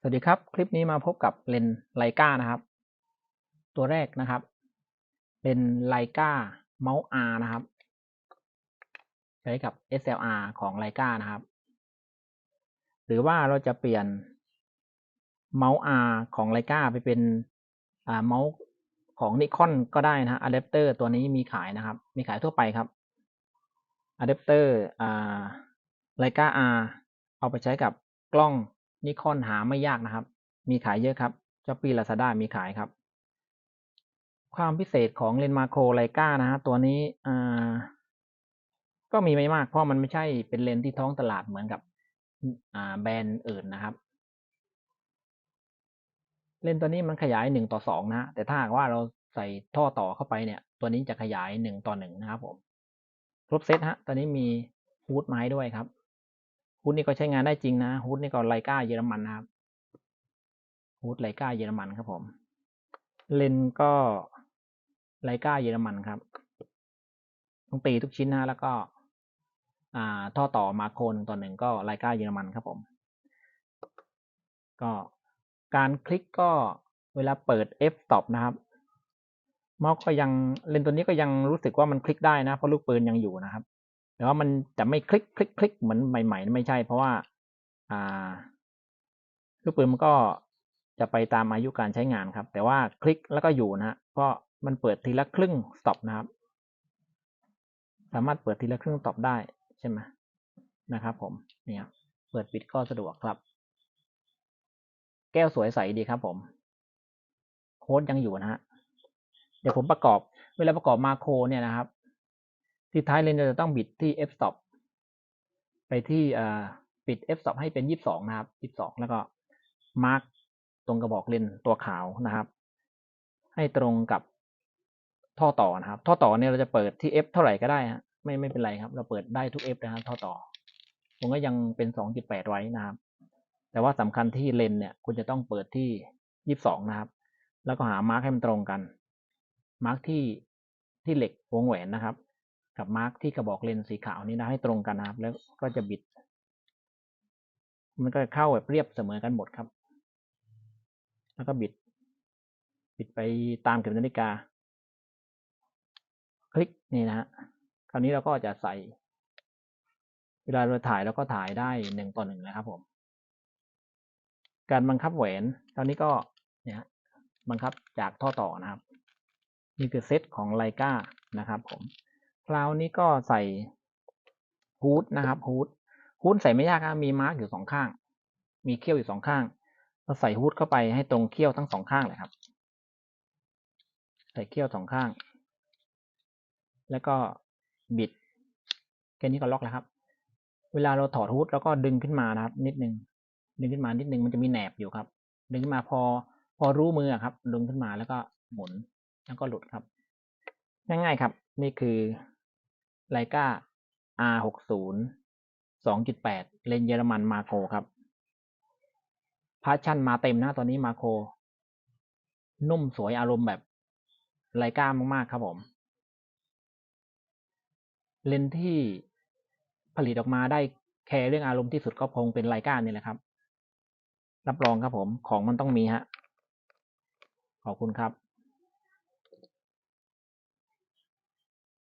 สวัสดีครับ คลิปนี้มาพบกับเลนไลกานะครับ ตัวแรกนะครับเป็นไลกาเมาส์ R นะครับ ใช้กับ SLR ของไลกานะครับ หรือว่าเราจะเปลี่ยนเมาส์ R ของไลกาไปเป็นเมาส์ของนิคอนก็ได้นะอะแดปเตอร์ตัวนี้มีขายนะครับ มีขายทั่วไปครับอะแดปเตอร์ไลกา R เอาไปใช้กับกล้อง นิคอนหาไม่ยากนะครับ มีขายเยอะครับช้อปปี้ลาซาด้ามีขายครับ ความพิเศษของเลนส์มาโครไลกานะฮะตัวนี้อ่าก็มีไม่มากเพราะมันไม่ใช่เป็นเลนส์ที่ท้องตลาดเหมือนกับอ่าแบรนด์อื่นนะครับ เลนส์ตัวนี้มันขยายหนึ่งต่อสองนะแต่ถ้าหากว่าเราใส่ท่อต่อเข้าไปเนี่ย ตัวนี้จะขยายหนึ่งต่อหนึ่งนะครับผมครบเซตฮะตัวนี้มีฮูดไม้ด้วยครับ ฮูดนี่ก็ใช้งานได้จริงนะฮูดนี่ก็ไลกาเยอรมันนะครับฮูดไลกาเยอรมันครับผม เลนก็ไลกาเยอรมันครับต้องตีทุกชิ้นนะแล้วก็อ่าท่อต่อมาโครหนึ่งต่อหนึ่งก็ไลกาเยอรมันครับผม ก็การคลิกก็เวลาเปิด f stop นะครับมาส์ก็ยังเลนตัวนี้ก็ยังรู้สึกว่ามันคลิกได้นะเพราะลูกปืนยังอยู่นะครับ แต่ว่ามันจะไม่คลิกคลิกคลิกเหมือนใหม่ๆไม่ใช่ เพราะว่า อ่า ลูกปืนมันก็จะไปตามอายุการใช้งานครับ แต่ว่าคลิกแล้วก็อยู่นะเพราะมันเปิดทีละครึ่ง stop นะครับ สามารถเปิดทีละครึ่ง stop ได้ใช่ไหมนะครับ ผมเนี่ยเปิดปิดก็สะดวกครับ แก้วสวยใสดีครับ ผมโค้ดยังอยู่นะฮะเดี๋ยวผมประกอบ เวลาประกอบมาโครเนี่ยนะครับ ที่ท้ายเลนจะต้องบิดที่ f stop ไปที่ปิด f stop ให้เป็นยี่สิบสองนะครับยี่สิบสองแล้วก็มาร์กตรงกระบอกเลนตัวขาวนะครับ ให้ตรงกับท่อต่อนะครับ ท่อต่อเนี่ยเราจะเปิดที่ f เท่าไหร่ก็ได้ฮะไม่ไม่เป็นไรครับ เราเปิดได้ทุก f นะครับท่อต่อผมก็ยังเป็นสองจุดแปดไว้นะครับ แต่ว่าสำคัญที่เลนเนี่ยคุณจะต้องเปิดที่ยี่สิบสองนะครับ แล้วก็หามาร์กให้มันตรงกัน มาร์กที่ที่เหล็กวงแหวนนะครับ กับมาร์กที่กระบอกเลนสีขาวนี้นะให้ตรงกันนะครับแล้วก็จะบิด มันก็จะเข้าแบบเรียบเสมอกันหมดครับ แล้วก็บิด บิดไปตามเข็มนาฬิกา คลิกนี่นะฮะคราวนี้เราก็จะใส่ เวลาเราถ่ายเราก็ถ่ายได้หนึ่งต่อหนึ่งนะครับผม การบังคับแหวนตอนนี้ก็เนี่ยบังคับจากท่อต่อนะครับ นี่คือเซตของไลกานะครับผม คราวนี้ก็ใส่ฮูดนะครับฮูดฮูดใส่ไม่ยากนะมีมาร์กอยู่สองข้าง มีเขี้ยวอยู่สองข้างเราใส่ฮูดเข้าไปให้ตรงเขี้ยวทั้งสองข้างเลยครับ ใส่เขี้ยวสองข้าง แล้วก็บิดแค่นี้ก็ล็อกแล้วครับ เวลาเราถอดฮูดแล้วก็ดึงขึ้นมานะครับ นิดนึงดึงขึ้นมานิดนึงมันจะมีแหนบอยู่ครับ ดึงขึ้นมาพอพอรู้มือครับ ดึงขึ้นมาแล้วก็หมุนแล้วก็หลุดครับ ง่ายๆครับ นี่คือ ไลกา R60 2.8เลนเยอรมันมาโครครับพาชั่นมาเต็มนะตอนนี้มาโคร นุ่มสวยอารมณ์แบบไลกามากๆครับผม เลนที่ผลิตออกมาได้แคร์เรื่องอารมณ์ที่สุดก็คงเป็นไลกานี่แหละครับ รับรองครับผมของมันต้องมีฮะ ขอบคุณครับ